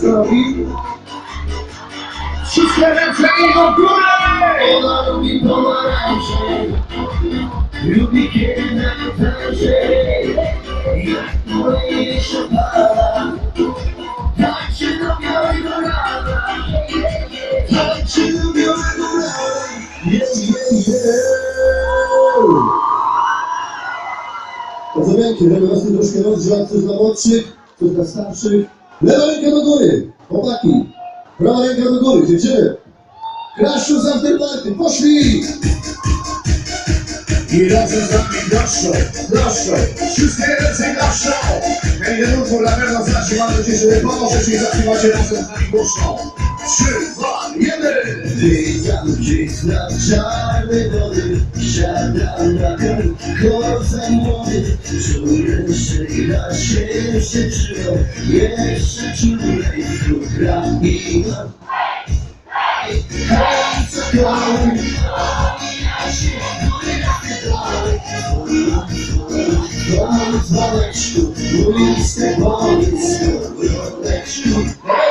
Co robi? Wszystkie ręce i do góry! Ona lubi pomarańcze Lubi kiedy na tańczy Jak moje szopara Tańczy do białego rana Tańczy do białego rana yeah, yeah! Pozamianki, żeby was tu troszkę rozgrzać, coś dla młodszych, coś dla starszych. Lewa ręka do góry, chłopaki. Prawa ręka do góry, dziewczyny. Kraszczu z afterparty, poszli! I razem z nami naszą, naszą, wszystkie ręce naszą. Hej, jeden utwór na pewno znacie, mam nadzieję, że pomożecie i zaśpiewacie razem z nami głośno. Jeden! Witam gdzieś na czarnej wody Siadam na koń, koza młody Czuję się na siebie się czuję Jeszcze czulej futra i mam Hej, co koń Dzwoneczku, hej! Co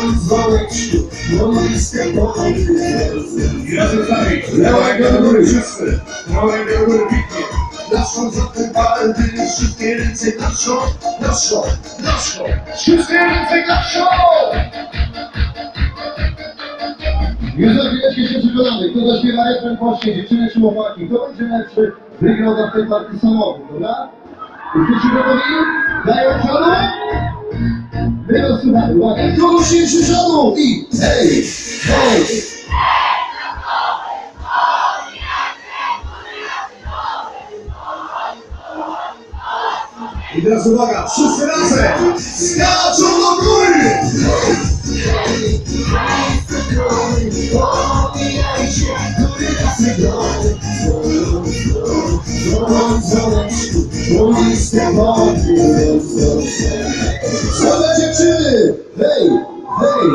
Dzwon, dzwoneczku, uliczny powiedz I razem lewa ręka do góry, wszyscy. Ręka do góry, pięknie. Naszą za ten party, wszystkie ręce naszą, naszą, naszą. Wszystkie ręce naszą! Już za chwileczkę się przekonamy, kto zaśpiewa refren pocznie, dziewczyny czy chłopaki, kto będzie lepszy, wygrał na tej partii samochód, dobra? Jesteście gotowi? Dają przodu? Teraz słuchaj, uwaga, kogo się przodu i hej, hej! I teraz uwaga, wszyscy razem! Skaczą dziewczyny! Hej, hej,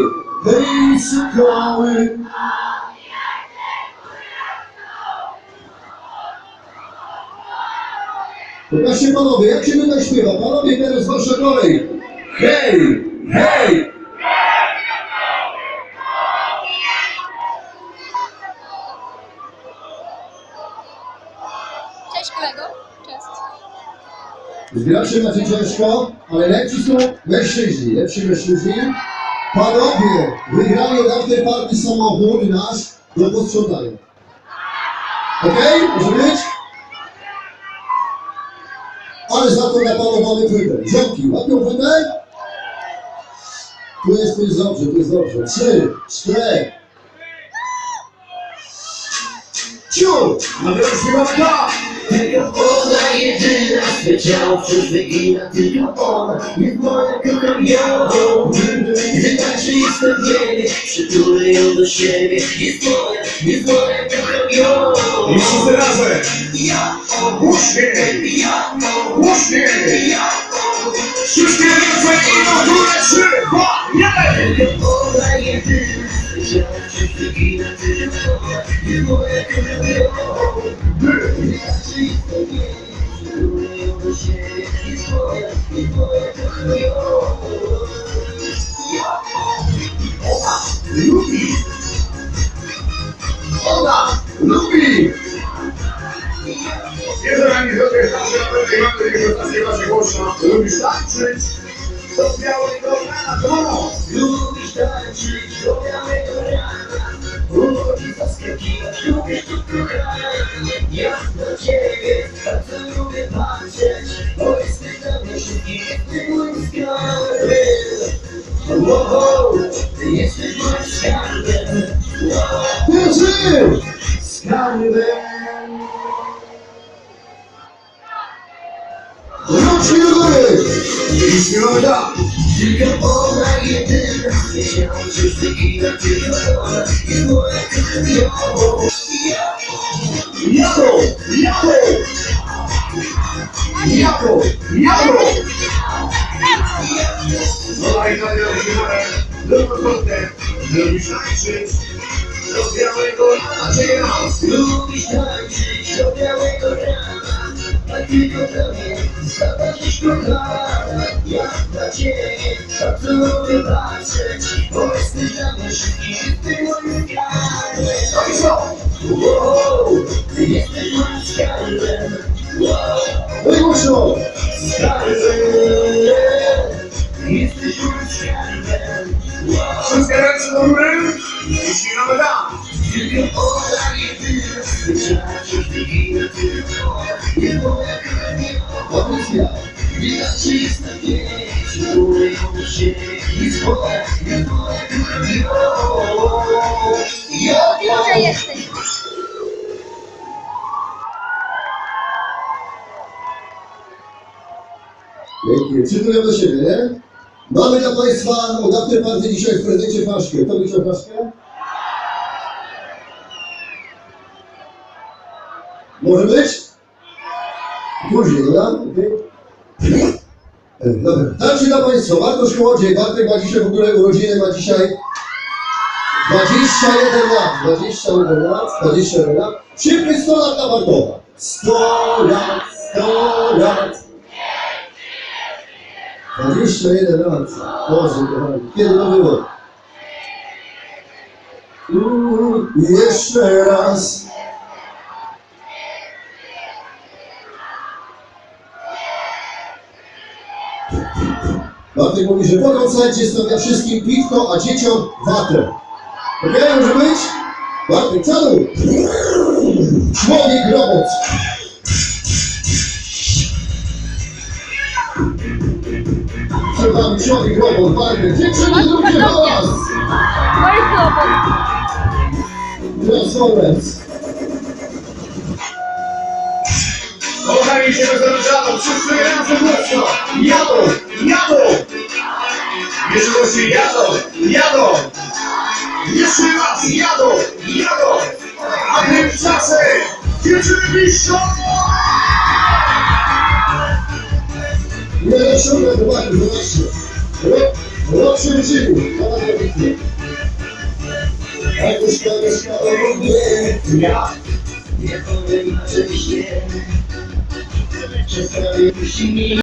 hej, szkoły! Pokażcie panowie, jak się tutaj śpiewa? Panowie, teraz wasza kolej! Hej, hej! Zgracie macie ciężko, ale lepsi są mężczyźni, lepsi mężczyźni. Panowie, wygrali od afterparty samochód nasz do posprzątania. Okej? Może być? Ale za to na panu mamy płytę. Ziomki, łapią płytę? Tu jest, tu jest dobrze, tu jest dobrze. Trzy, cztery. Ciu! Mamy rozśpiewanka! Tylko ona jedyna Swe ciało wciąż wygina Tylko ona jest moja kocham ją Gdy tańczy jestem Przytulę ją do siebie Jest moja, jest moja kocham ją I wszyscy razem! Ja, Głośniej! ja, Głośniej! ja Wszystkie ręce i do góry! Trzy, dwa, jeden! Ona jedyna ciało wciąż wygina Tylko ona jest moja kocham ją Gdy tańczy jestem lubi! Ona lubi! Nie zrobisz nasze naprawdę mam nadzieję, że zaśpiewa się głośno. Lubisz tańczyć? Do białego rana, to! Lubisz tańczyć do białego rana Uroki zaskakiwać, lubisz tu kochana Ja na ciebie skarbem Wow, ty jesteś moim skarbem Wow, Pierwszy! skarbem Rączki do góry! I śpiewamy tak! Tylko ona jedyna Wiedziałam, że wygina Tylko ona jest moja kochana Ja, Tylko dla mnie zostałaś kochana Ja dla ciebie lubię patrzeć Bo jesteś dla mnie szybki, ty moim skarbem No i co? Wow, ty jesteś moim skarbem Wow, No i głośno! skarbem Jesteś moim skarbem Wow Wszystkie ręce do góry i ścinamy tam. Tylko ona jedyna Wiedziała, że wygina tylko ona Widać, że jest na mnie Przytulę ją do siebie Nic moja, nie moja kochana Ja Gdzie jesteś? Pięknie. Do siebie, nie? Mamy dla Państwa od After Party dzisiaj w prezencie flaszkę. Kto by chciał flaszkę? Może być? Później, dobra? Okej. Dobra. Także dla Państwa, Bartosz Kołodziej, Bartek ma dzisiaj w ogóle urodziny, ma dzisiaj 21 lat, 21 lat, 21 lat. Szybkie 100 lat dla Bartowa. 100 lat, 100 lat. 21 lat. Boże, kochani, kiedy to było? Uuu, jeszcze raz. Bartek mówi, że po koncercie stawia wszystkim piwko, a dzieciom watę. Okej, może być? Bartek, całuj! Człowiek robot! Przed wami człowiek robot, Bartek. Dziewczyny, zróbcie hałas! To jest robot. Transformers. Kochani się rozruszają, wszyscy razem mocno. Jadą, jadą. Jeszcze głośniej jadą, jadą. Jeszcze raz jadą, jadą. A tymczasem dziewczyny piszą. Nie chłopaki, zobaczcie. Rok, rok się wyczynił. Pana tradycja. Aguszka, Aguszka, o nie. Ja nie powiem, że Czasami musi mi